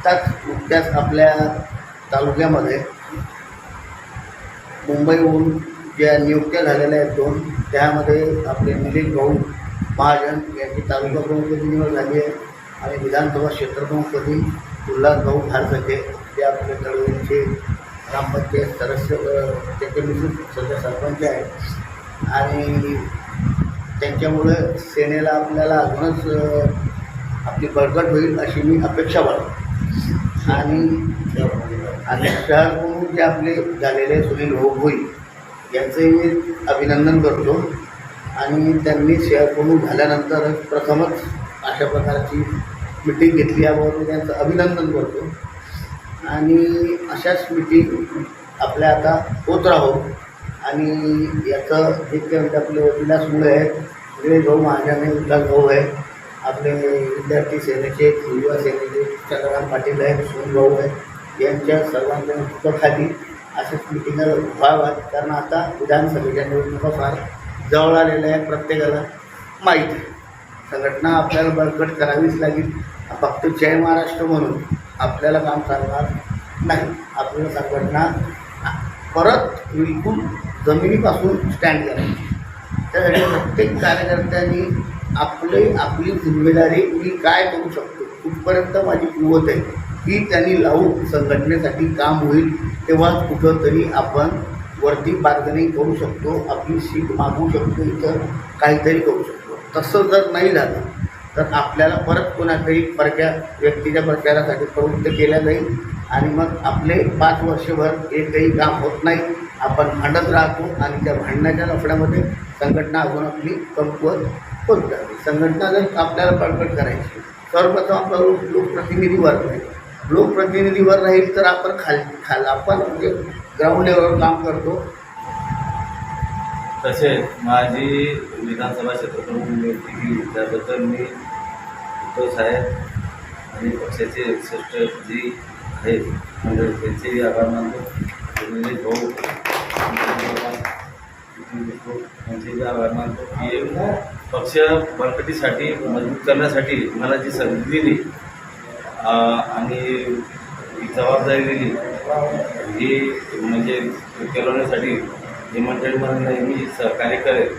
आत्ताच नुकत्याच आपल्या तालुक्यामध्ये मुंबईहून ज्या नियुक्त्या झालेल्या आहेत दोन त्यामध्ये आपले निलेश भाऊ महाजन यांची तालुका प्रमुखपदी निवड झाली आहे आणि विधानसभा क्षेत्रप्रमुखपदी उल्हास भाऊ भारसके ते आपले तळवेचे ग्रामपंचायत सदस्य त्याचे मिसून सध्या सरपंच आहेत. आणि त्यांच्यामुळे सेनेला आपल्याला अजूनच आपली बळकट होईल अशी मी अपेक्षा बाळगतो. आणि आणि जे आपले झालेले सुनील भाऊ भोई यांचंही मी अभिनंदन करतो. आणि त्यांनी शेअर करून झाल्यानंतर प्रथमच अशा प्रकारची मिटिंग घेतली यावर मी त्यांचं अभिनंदन करतो. आणि अशाच मिटिंग आपल्या आता होत राहो. आणि याचं जे काही म्हणजे आपले विलास मुळे आहेत निलेश भाऊ महाजन आहे उल्हास भाऊ आहे आपले विद्यार्थी सेनेचे युवा सेनेचे चंद्रकांत पाटील आहेत सोनभाऊ आहेत यांच्या सर्वांच्या नेतृत्वाखाली असेच मिटिंग व्हाव्यात कारण आता विधानसभेच्या निवडणुका फार जवळ आलेल्या आहेत प्रत्येकाला माहीत आहे. संघटना आपल्याला बळकट करावीच लागेल. फक्त जय महाराष्ट्र म्हणून आपल्याला काम चालणार नाही. आपल्याला संघटना परत बिलकुल जमिनीपासून स्टँड करायची. त्यासाठी प्रत्येक कार्यकर्त्यांनी आपले आपली जिम्मेदारी मी काय करू शकतो? कुठपर्यंत माझी कुवत आहे? ही त्यांनी लावून संघटनेसाठी काम होईल तेव्हाच कुठंतरी आपण वरती बार्गनिंग करू शकतो आपली सीट मागवू शकतो इतर काहीतरी करू शकतो. तसं जर नाही झालं तर आपल्याला परत कोणातरी प्रचार व्यक्तीच्या प्रचारासाठी प्रवृत्त केल्या जाईल आणि मग आपले पाच वर्षभर एकही काम होत नाही. आपण भांडत राहतो आणि त्या भांडण्याच्या लफड्यामध्ये संघटना अजून आपली कमकुवत होत जाते. संघटना जर आपल्याला बळकट करायची सर्वप्रथम आपला लोक नाही वर्ग लोकप्रतिनिधीवर राहील तर आपण खाल खाल आपण म्हणजे ग्राउंड लेवलवर काम करतो. तसेच माझी विधानसभा क्षेत्रप्रमुख नियुक्ती केली त्याबद्दल मी उद्धव साहेब आणि पक्षाचे एकसष्ट जी आहेत म्हणजे त्यांचेही आभार मानतो. म्हणजे भाऊ म्हणजे आभार मानतो की पक्ष बळकटीसाठी मजबूत करण्यासाठी मला जी संधी दिली आणि जबाबदारी दिली ही म्हणजे केलवण्यासाठी ही नेहमी सहकार्य करेल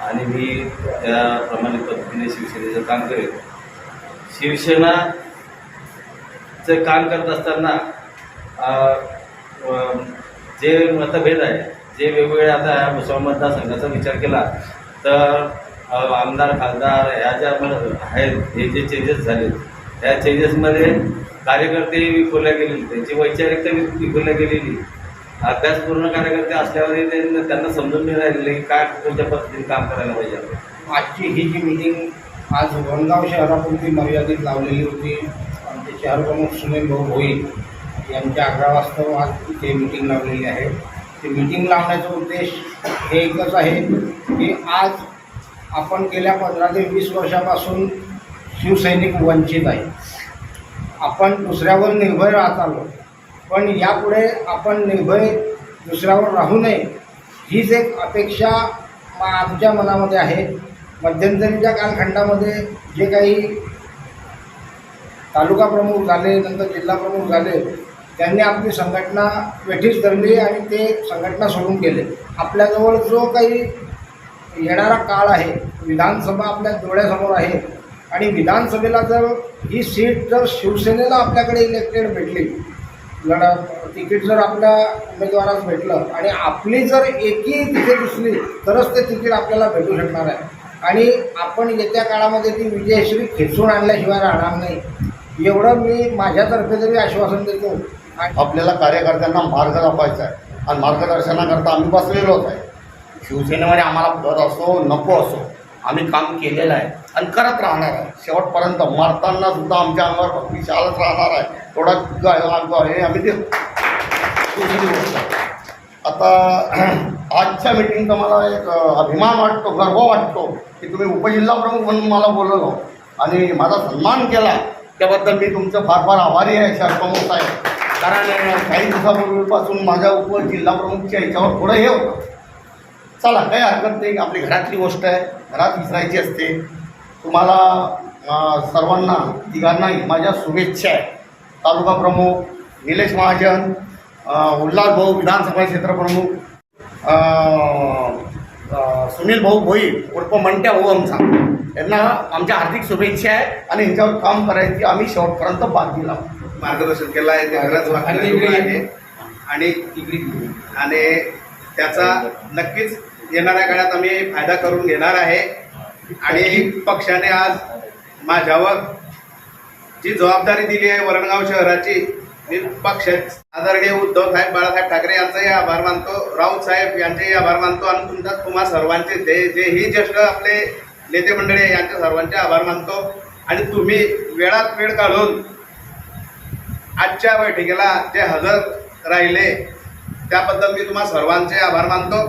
आणि मी त्याप्रमाणे पद्धतीने शिवसेनेचं काम करेल. शिवसेनाचं काम करत असताना जे मतभेद आहे जे वेगवेगळे आता ह्या मुसलमान मतदारसंघाचा विचार केला तर आमदार खासदार ह्या ज्या आहेत हे जे चेंजेस झाले त्या चेंजेसमध्ये कार्यकर्ते विखुरल्या गेलेली त्यांची वैचारिकता विखुरल्या गेलेली. अभ्यासपूर्ण कार्यकर्ते असल्यावरही त्यांना त्यांना समजून नाही राहिले की काय कोणत्या पद्धतीने काम करायला पाहिजे आजची ही जी मिटिंग आज वडगाव शहरापुरती मर्यादित लावलेली होती आमचे शहरप्रमुख सुनील भाऊ भोई यांच्या वाजता आज इथे मिटिंग लावलेली आहे. ते मिटिंग लावण्याचा उद्देश हे एकच आहे की आज आपण गेल्या पंधरा ते वीस वर्षापासून शिवसैनिक वंचित आहे. आपण दुसऱ्यावर निर्भय राहत आलो. पण यापुढे आपण निर्भय दुसऱ्यावर राहू नये हीच एक अपेक्षा मा- आमच्या मनामध्ये आहे. मध्यंतरीच्या कालखंडामध्ये जे काही तालुका प्रमुख झाले नंतर जिल्हा प्रमुख झाले त्यांनी आपली संघटना वेठीस धरली आणि ते संघटना सोडून गेले. आपल्याजवळ जो काही येणारा काळ आहे विधानसभा आपल्या डोळ्यासमोर आहे आणि विधानसभेला जर ही सीट जर शिवसेनेला आपल्याकडे इलेक्टेड भेटली लढा तिकीट जर आपल्या उमेदवारास भेटलं आणि आपली जर एकही तिथे दिसली तरच ते तिकीट आपल्याला भेटू शकणार आहे. आणि आपण येत्या काळामध्ये ती विजयश्री खेचून आणल्याशिवाय राहणार नाही. एवढं मी माझ्यातर्फे तरी आश्वासन देतो. आपल्याला कार्यकर्त्यांना मार्ग दाखवायचा आहे. आणि मार्गदर्शनाकरता आम्ही बसलेलोच आहे. शिवसेनेमध्ये आम्हाला पद असो नको असो आम्ही काम केलेलं आहे आणि करत राहणार आहे. शेवटपर्यंत मारताना सुद्धा आमच्या अंगावर भक्ती चालत राहणार आहे. थोडा हे आम्ही ते दुसरी गोष्ट आता आजच्या मिटिंगचा मला एक अभिमान वाटतो गर्व वाटतो की तुम्ही उपजिल्हाप्रमुख म्हणून मला बोलवलं. आणि माझा सन्मान केला. त्याबद्दल मी तुमचं फार फार आभारी आहे शहरप्रमुख साहेब. कारण काही दिवसापूर्वीपासून माझ्या उप प्रमुखच्या याच्यावर थोडं हे होतं. चला काही हरकत नाही. आपली घरातली गोष्ट आहे. घरात विसरायची असते. तुम्हाला सर्वांना तिघांनाही माझ्या शुभेच्छा आहे. तालुका प्रमुख निलेश महाजन उल्हास भाऊ विधानसभा क्षेत्र प्रमुख सुनील भाऊ भोई उर्फ मंट्या भाऊ आमचा. यांना आमच्या हार्दिक शुभेच्छा आहे आणि यांच्यावर काम करायची आम्ही शेवटपर्यंत बाद दिला मार्गदर्शन केलं आहे ते खरंच आहे. आणि आणि त्याचा नक्कीच येणाऱ्या काळात आम्ही फायदा करून घेणार आहे. आणि पक्षाने आज माझ्यावर जी जबाबदारी दिली आहे वरणगाव शहराची मी पक्ष आदरणीय उद्धव साहेब बाळासाहेब ठाकरे यांचाही आभार मानतो राऊत साहेब यांचेही आभार मानतो आणि तुमचा तुम्हा सर्वांचे जे जेही ज्येष्ठ आपले नेते मंडळी आहे यांचे सर्वांचे आभार मानतो. आणि तुम्ही वेळात वेळ काढून आजच्या बैठकीला जे हजर राहिले त्याबद्दल मी तुम्हा सर्वांचे आभार मानतो.